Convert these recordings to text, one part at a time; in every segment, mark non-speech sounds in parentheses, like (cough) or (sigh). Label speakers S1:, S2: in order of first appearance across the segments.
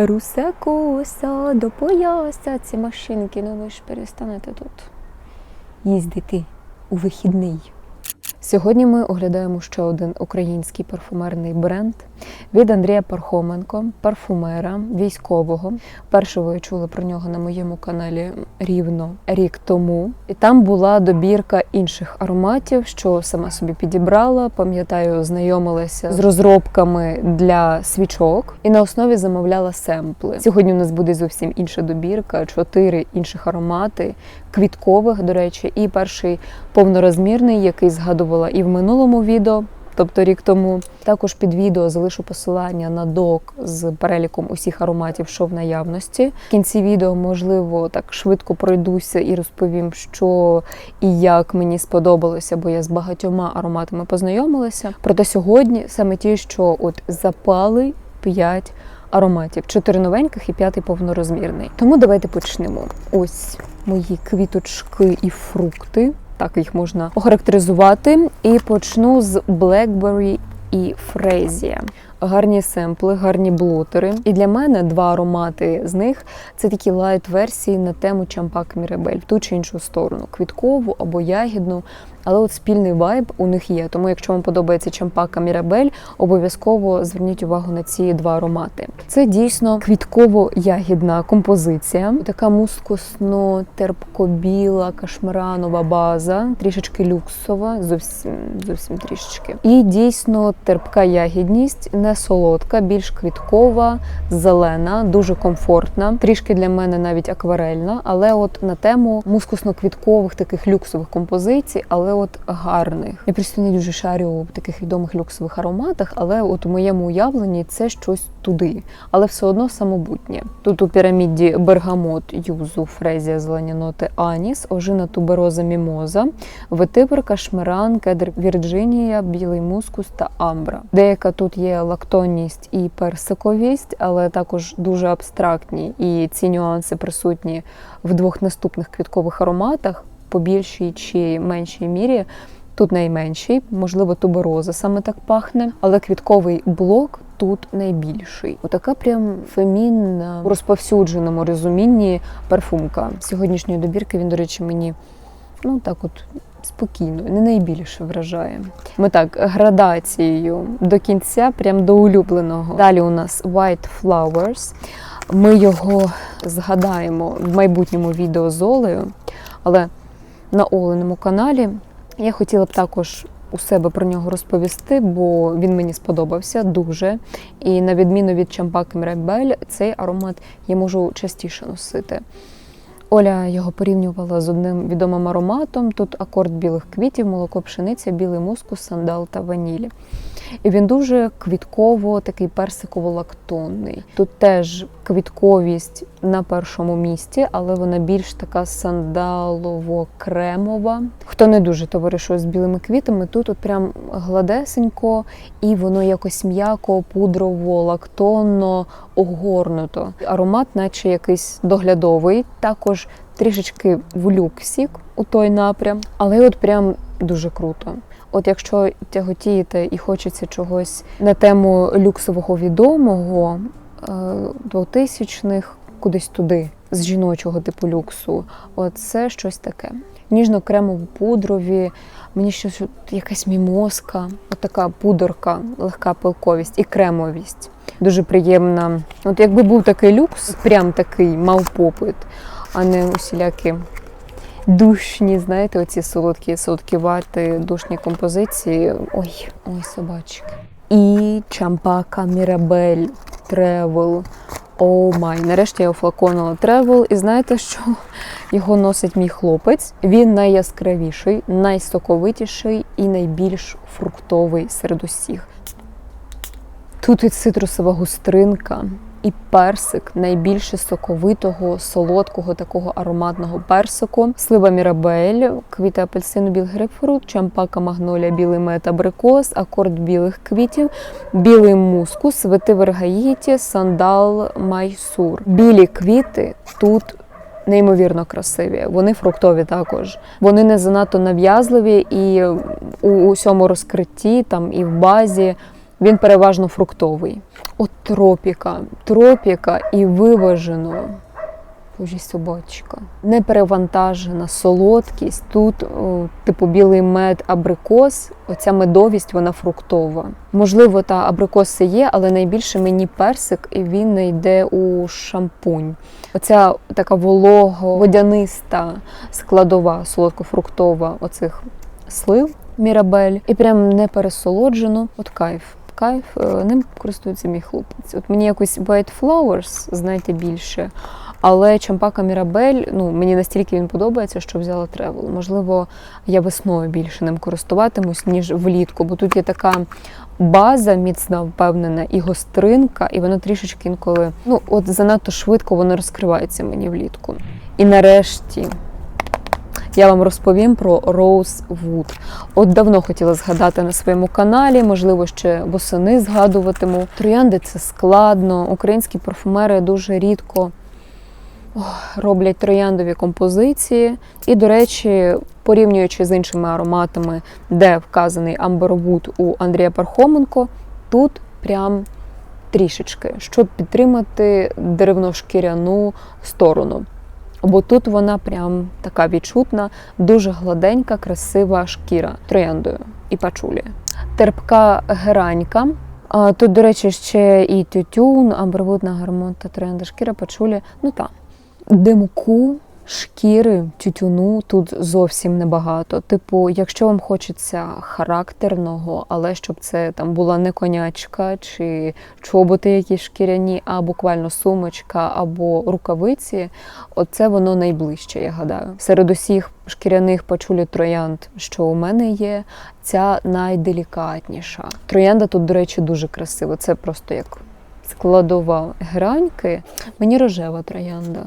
S1: Русе коса до пояса. Ці машинки, ну ви ж перестанете тут їздити у вихідний. Сьогодні ми оглядаємо ще один український парфумерний бренд від Андрія Пархоменко, парфумера, військового. Перше ви чули про нього на моєму каналі рівно рік тому. І там була добірка інших ароматів, що сама собі підібрала. Пам'ятаю, знайомилася з розробками для свічок і на основі замовляла семпли. Сьогодні у нас буде зовсім інша добірка, чотири інших аромати, квіткових, до речі, і перший повнорозмірний, який згадувала і в минулому відео. Тобто рік тому також під відео залишу посилання на док з переліком усіх ароматів, що в наявності. В кінці відео, можливо, так швидко пройдуся і розповім, що і як мені сподобалося, бо я з багатьома ароматами познайомилася. Проте сьогодні саме ті, що от запали 5 ароматів, чотири новеньких і п'ятий повнорозмірний. Тому давайте почнемо. Ось мої квіточки і фрукти. Так їх можна охарактеризувати. І почну з Blackberry і Фрезія. Гарні семпли, гарні блотери. І для мене два аромати з них це такі лайт-версії на тему Чампак Мірабель в ту чи іншу сторону, квіткову або ягідну. Але от спільний вайб у них є. Тому, якщо вам подобається Чампака Мірабель, обов'язково зверніть увагу на ці два аромати. Це дійсно квітково-ягідна композиція, така мускусно-терпкобіла, кашмаранова база, трішечки люксова, зовсім зовсім трішечки. І дійсно терпка ягідність, не солодка, більш квіткова, зелена, дуже комфортна. Трішки для мене навіть акварельна, але от на тему мускусно-квіткових таких люксових композицій, але от гарних. Я просто не дуже шарю в таких відомих люксових ароматах, але от у моєму уявленні це щось туди, але все одно самобутнє. Тут у піраміді бергамот, юзу, фрезія, зелені аніс, ожина тубероза мімоза, ветивер, кашмиран, кедр Вірджинія, білий мускус та амбра. Деяка тут є лактонність і персиковість, але також дуже абстрактні. І ці нюанси присутні в двох наступних квіткових ароматах по більшій чи меншій мірі. Тут найменший, можливо, тубероза саме так пахне, але квітковий блок тут найбільший. Отака прям фемінна у розповсюдженому розумінні парфумка. Сьогоднішньої добірки він, до речі, мені ну так от спокійно, не найбільше вражає. Ми так градацією до кінця, прям до улюбленого. Далі у нас White Flowers. Ми його згадаємо в майбутньому відео з Олею, але на Оленому каналі я хотіла б також у себе про нього розповісти, бо він мені сподобався дуже. І на відміну від Чампаки Мребель, цей аромат я можу частіше носити. Оля його порівнювала з одним відомим ароматом. Тут акорд білих квітів, молоко пшениця, білий мускус, сандал та ванілі. І він дуже квітково, такий персиково-лактонний. Тут теж квітковість на першому місці, але вона більш така сандалово-кремова. Хто не дуже товаришує з білими квітами, тут от прям гладесенько, і воно якось м'яко, пудрово, лактонно, огорнуто. Аромат, наче якийсь доглядовий, також трішечки в люксі у той напрям, але от прям дуже круто. От якщо тяготієте і хочеться чогось на тему люксового відомого 2000-х, кудись туди, з жіночого типу люксу, оце щось таке. Ніжно-кремово-пудрові, мені щось якась мімозка, от така пудорка, легка пилковість і кремовість. Дуже приємна. От якби був такий люкс, прям такий мав попит, а не усілякі душні, знаєте, оці солодкі, солодківаті, душні композиції. Ой, ой, собачки. І Чампака Мірабель Тревел. О май, нарешті я офлаконила тревел, і знаєте, що його носить мій хлопець. Він найяскравіший, найсоковитіший і найбільш фруктовий серед усіх. Тут і цитрусова густринка, і персик найбільше соковитого, солодкого, такого ароматного персику, слива мірабель, квіти апельсину, білий грейпфрут, чампака магнолія, білий мед, абрикос, акорд білих квітів, білий мускус, ветивер гаїті, сандал, майсур. Білі квіти тут. Неймовірно красиві, вони фруктові також. Вони не занадто нав'язливі і у усьому розкритті, там і в базі Він переважно фруктовий. От тропіка, тропіка і виважено. Божі собачка. Не перевантажена солодкість. Тут, о, типу, білий мед, абрикос. Оця медовість, вона фруктова. Можливо, та абрикоси є, але найбільше мені персик, і він не йде у шампунь. Оця така волого, водяниста складова, солодкофруктова оцих слив мірабель. І прям не пересолоджено. От кайф. Кайф, е, ним користується мій хлопець. От мені якось White Flowers, знаєте, більше. Але Чампака Мірабель, ну мені настільки він подобається, що взяла тревел. Можливо, я весною більше ним користуватимусь, ніж влітку, бо тут є така база міцна, впевнена, і гостринка, і воно трішечки інколи, ну от занадто швидко воно розкривається мені влітку. І нарешті. Я вам розповім про Wood. От давно хотіла згадати на своєму каналі, можливо, ще восени згадуватиму. Троянди це складно. Українські парфумери дуже рідко роблять трояндові композиції. І, до речі, порівнюючи з іншими ароматами, де вказаний Wood у Андрія Пархоменко, тут прям трішечки, щоб підтримати деревно-шкіряну сторону. Бо тут вона прям така відчутна, дуже гладенька, красива шкіра трояндою і пачулі. Терпка геранька. Тут, до речі, ще і тютюн, амбервудна гармонта, троянда шкіра, пачулі. Ну так. Димку, шкіри, тютюну тут зовсім небагато. Типу, якщо вам хочеться характерного, але щоб це там була не конячка чи чоботи якісь шкіряні, а буквально сумочка або рукавиці, оце воно найближче, я гадаю. Серед усіх шкіряних пачулі троянд, що у мене є, ця найделікатніша. Троянда тут, до речі, дуже красива. Це просто як складова граньки. Мені рожева троянда.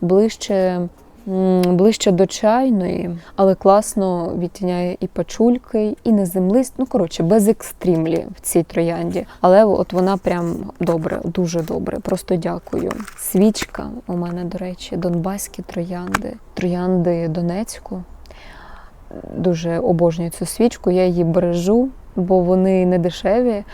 S1: Ближче, ближче до чайної, але класно відтіняє і пачульки, і неземлист. Ну, коротше, без екстрімлі в цій троянді. Але от вона прям добре, дуже добре. Просто дякую. Свічка у мене, до речі, донбаські троянди, троянди Донецьку. Дуже обожнюю цю свічку. Я її бережу, бо вони не дешеві.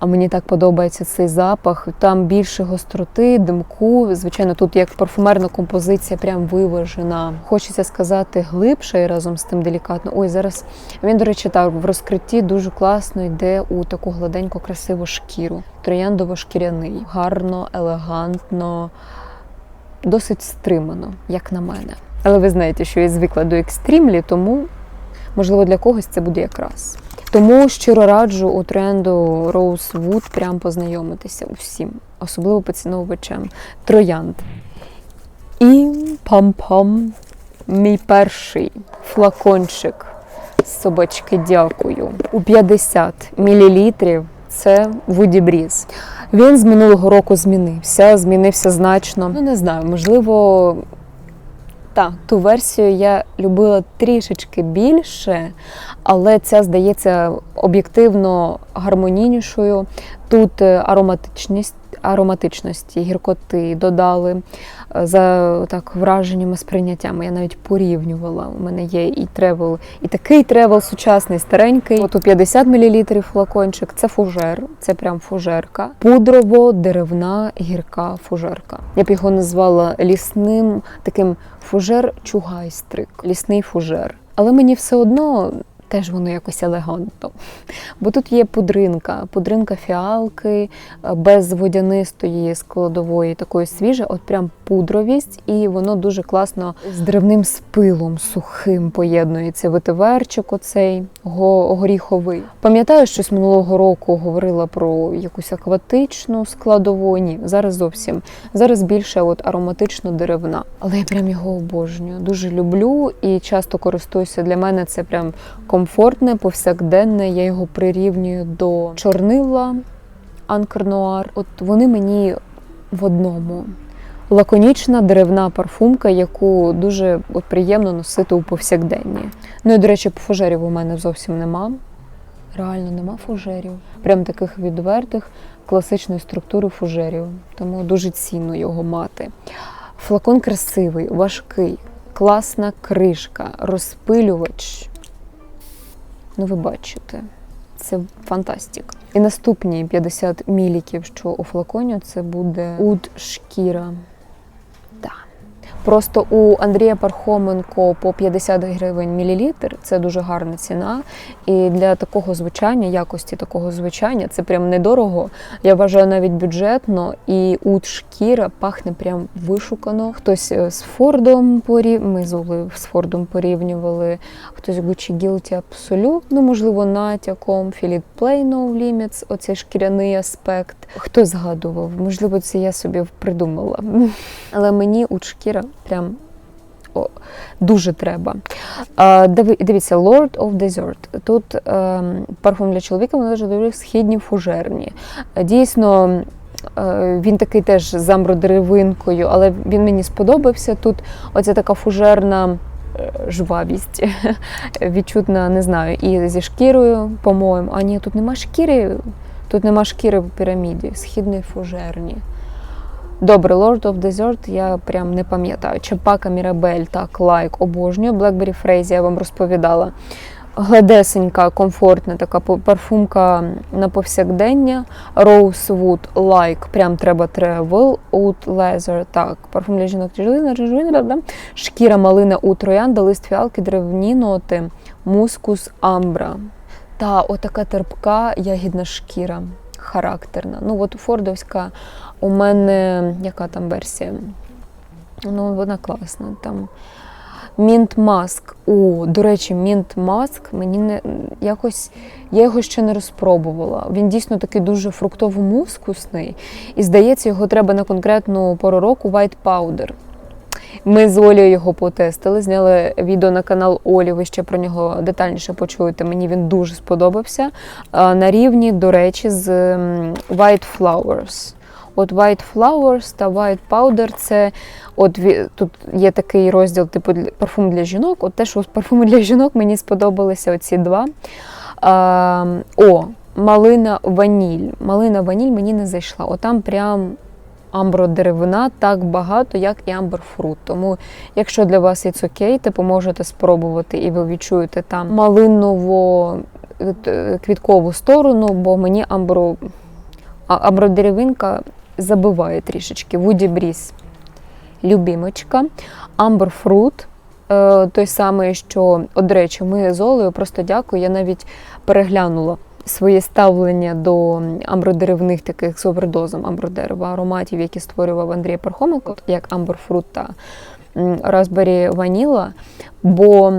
S1: А мені так подобається цей запах. Там більше гостроти, димку. Звичайно, тут як парфумерна композиція, прям виважена. Хочеться сказати глибше і разом з тим делікатно. Ой, зараз він, до речі, так в розкритті дуже класно йде у таку гладеньку, красиву шкіру. Трояндово-шкіряний, гарно, елегантно, досить стримано, як на мене. Але ви знаєте, що я звикла до екстрімлі, тому можливо для когось це буде якраз. Тому щиро раджу у тренду Rose Wood прям познайомитися усім, особливо поціновувачем троянд. І пам-пам, мій перший флакончик з собачки дякую. У 50 мл це Woody Breeze. Він з минулого року змінився, змінився значно. Ну, не знаю, можливо, так, ту версію я любила трішечки більше, але ця здається об'єктивно гармонійнішою. Тут е, ароматичність, ароматичності, гіркоти додали е, за так враженнями сприйняттями. Я навіть порівнювала. У мене є і тревел, і такий тревел сучасний, старенький. От у 50 мл флакончик. Це фужер, це прям фужерка. Пудрово-деревна гірка фужерка. Я б його назвала лісним таким фужер-чугайстрик, лісний фужер. Але мені все одно теж воно якось елегантно. Бо тут є пудринка, пудринка фіалки, е, без водянистої складової, такої свіже, от прям пудровість, і воно дуже класно з деревним спилом сухим поєднується. Ветиверчик оцей го- горіховий. Пам'ятаю, щось минулого року говорила про якусь акватичну складову. Ні, зараз зовсім. Зараз більше от ароматично деревна. Але я прям його обожнюю. Дуже люблю і часто користуюся. Для мене це прям комфортне, повсякденне. Я його прирівнюю до чорнила Анкер Нуар. От вони мені в одному. Лаконічна деревна парфумка, яку дуже от, приємно носити у повсякденні. Ну і, до речі, фужерів у мене зовсім нема. Реально нема фужерів. Прям таких відвертих класичної структури фужерів. Тому дуже цінно його мати. Флакон красивий, важкий, класна кришка, розпилювач. Ну, ви бачите. Це фантастик. І наступні 50 міліків, що у флаконі, це буде уд шкіра. Просто у Андрія Пархоменко по 50 гривень мілілітр це дуже гарна ціна. І для такого звучання, якості такого звучання, це прям недорого. Я вважаю навіть бюджетно. І ут шкіра пахне прям вишукано. Хтось е, з Фордом порів... ми з Олею з Фордом порівнювали, хтось Gucci Guilty Absolute, ну можливо, натяком, Philip Play No Limits, оцей шкіряний аспект. Хто згадував? Можливо, це я собі придумала. (laughs) Але мені ут шкіра прям о, дуже треба. А, дивіться, Lord of Desert. Тут е, парфум для чоловіка вони дуже дуже східні фужерні. Дійсно. е, Він такий теж з амбродеревинкою, але він мені сподобався. Тут оця така фужерна е, жвавість, (laughs) відчутна, не знаю, і зі шкірою, по-моєму. А ні, тут нема шкіри, тут нема шкіри в піраміді, східний фужерні. Добре, Lord of Desert я прям не пам'ятаю. Чепака Мірабель, так, лайк, обожнюю. Blackberry Frazee я вам розповідала. Гладесенька, комфортна така парфумка на повсякдення. Rosewood, лайк, прям треба travel. Oud Leather, так, парфум для жінок да? шкіра малина у троянда, лист фіалки, древні ноти, мускус амбра. Та отака терпка ягідна шкіра, характерна. Ну, от фордовська у мене яка там версія? Ну, вона класна. Там Мінт маск. О, до речі, мінт маск мені не якось. Я його ще не розпробувала. Він дійсно такий дуже фруктово-мускусний. І здається, його треба на конкретну пору року white powder. Ми з Олею його потестили, зняли відео на канал Олі. Ви ще про нього детальніше почуєте. Мені він дуже сподобався. На рівні, до речі, з White Flowers. От White Flowers та White Powder це от тут є такий розділ, типу парфум для жінок. От те, що з парфуму для жінок мені сподобалися оці два. А, о, малина ваніль. Малина ваніль мені не зайшла. Отам прям амбродеревина так багато, як і амберфрут. Тому, якщо для вас це окей, типу можете спробувати і ви відчуєте там малиново е, квіткову сторону, бо мені амбро, а- амбродеревинка забиває трішечки. Вуді Бріс. Любімочка. Амберфрут. е, Той самий, що, от, до речі, ми з Олею просто дякую. Я навіть переглянула своє ставлення до амбродеревних таких з овердозом амбродерева ароматів, які створював Андрій Пархоменко, як амберфрут та Raspberry Ваніла. Бо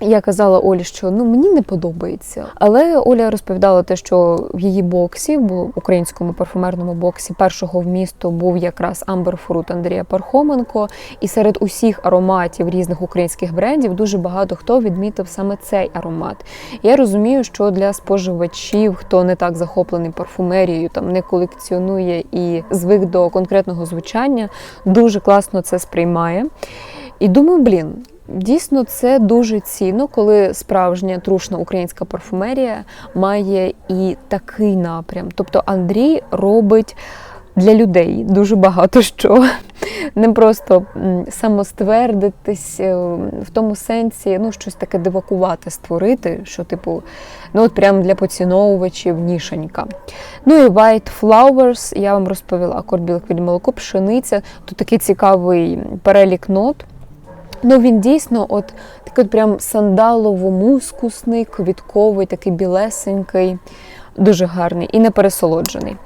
S1: я казала Олі, що ну мені не подобається. Але Оля розповідала те, що в її боксі, в українському парфумерному боксі, першого вмісту був якраз Амберфрут Андрія Пархоменко. І серед усіх ароматів різних українських брендів дуже багато хто відмітив саме цей аромат. Я розумію, що для споживачів, хто не так захоплений парфумерією, там не колекціонує і звик до конкретного звучання, дуже класно це сприймає. І думаю, блін. Дійсно, це дуже цінно, коли справжня трушна українська парфумерія має і такий напрям. Тобто Андрій робить для людей дуже багато що. Не просто самоствердитись е, в тому сенсі, ну, щось таке дивакувати створити, що, типу, ну от прям для поціновувачів нішенька. Ну і White Flowers, я вам розповіла, від молоко, пшениця. Тут такий цікавий перелік нот. Ну, він дійсно, от такий от прям сандалово-мускусний, квітковий, такий білесенький, дуже гарний і не пересолоджений.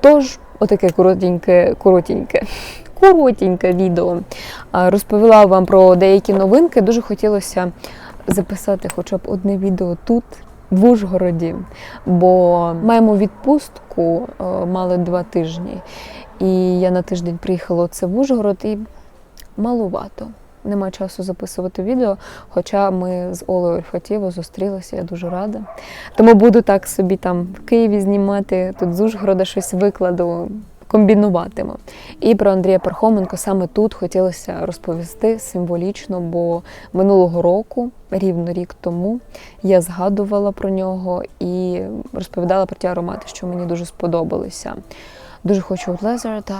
S1: Тож, отаке коротеньке, коротеньке, (laughs) коротеньке відео. Розповіла вам про деякі новинки. Дуже хотілося записати хоча б одне відео тут. В Ужгороді, бо маємо відпустку, мали два тижні. І я на тиждень приїхала це в Ужгород і малувато. Нема часу записувати відео, хоча ми з Олею Ольфатєво зустрілися, я дуже рада. Тому буду так собі там в Києві знімати, тут з Ужгорода щось викладу, комбінуватиму. І про Андрія Пархоменко саме тут хотілося розповісти символічно, бо минулого року, рівно рік тому, я згадувала про нього і розповідала про ті аромати, що мені дуже сподобалися. Дуже хочу Лезер та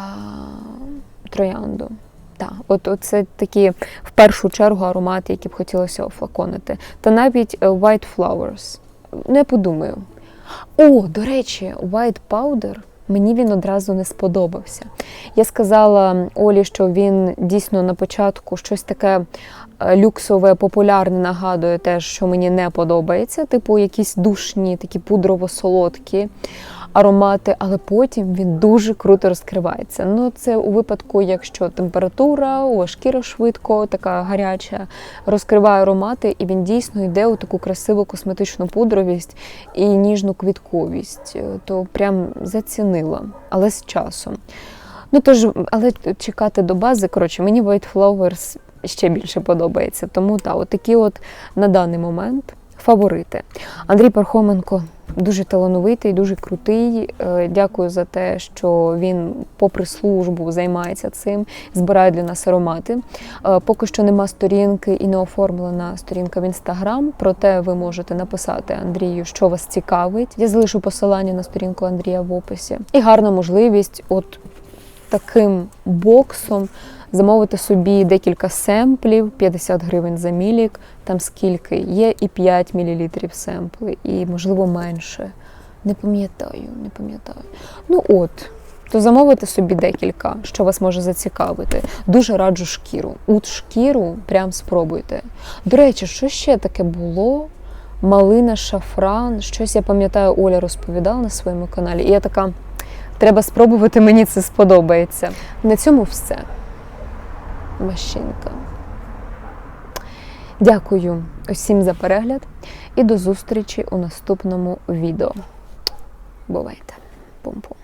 S1: Троянду. Так, от, це такі в першу чергу аромати, які б хотілося офлаконити. Та навіть е, White Flowers. Не подумаю. О, до речі, White Powder. Мені він одразу не сподобався. Я сказала Олі, що він дійсно на початку щось таке е, люксове, популярне нагадує те, що мені не подобається, типу якісь душні, такі пудрово-солодкі аромати, але потім він дуже круто розкривається. Ну, це у випадку, якщо температура, у шкіра швидко, така гаряча, розкриває аромати, і він дійсно йде у таку красиву косметичну пудровість і ніжну квітковість. Е, То прям зацінила, але з часом. Ну тож, але чекати до бази, коротше, мені White Flowers ще більше подобається. Тому так, от такі от на даний момент фаворити. Андрій Пархоменко дуже талановитий, дуже крутий. Е, Дякую за те, що він, попри службу, займається цим, збирає для нас аромати. Е, Поки що нема сторінки і не оформлена сторінка в інстаграм. Проте ви можете написати Андрію, що вас цікавить. Я залишу посилання на сторінку Андрія в описі. І гарна можливість, от таким боксом замовити собі декілька семплів, 50 гривень за мілік, там скільки є і 5 мл семпли, і можливо менше. Не пам'ятаю, не пам'ятаю. Ну от, то замовити собі декілька, що вас може зацікавити. Дуже раджу шкіру. От шкіру прям спробуйте. До речі, що ще таке було? Малина, шафран, щось я пам'ятаю, Оля розповідала на своєму каналі. І я така, треба спробувати, мені це сподобається. На цьому все. Машинка. Дякую усім за перегляд і до зустрічі у наступному відео. Бувайте. Пум-пум.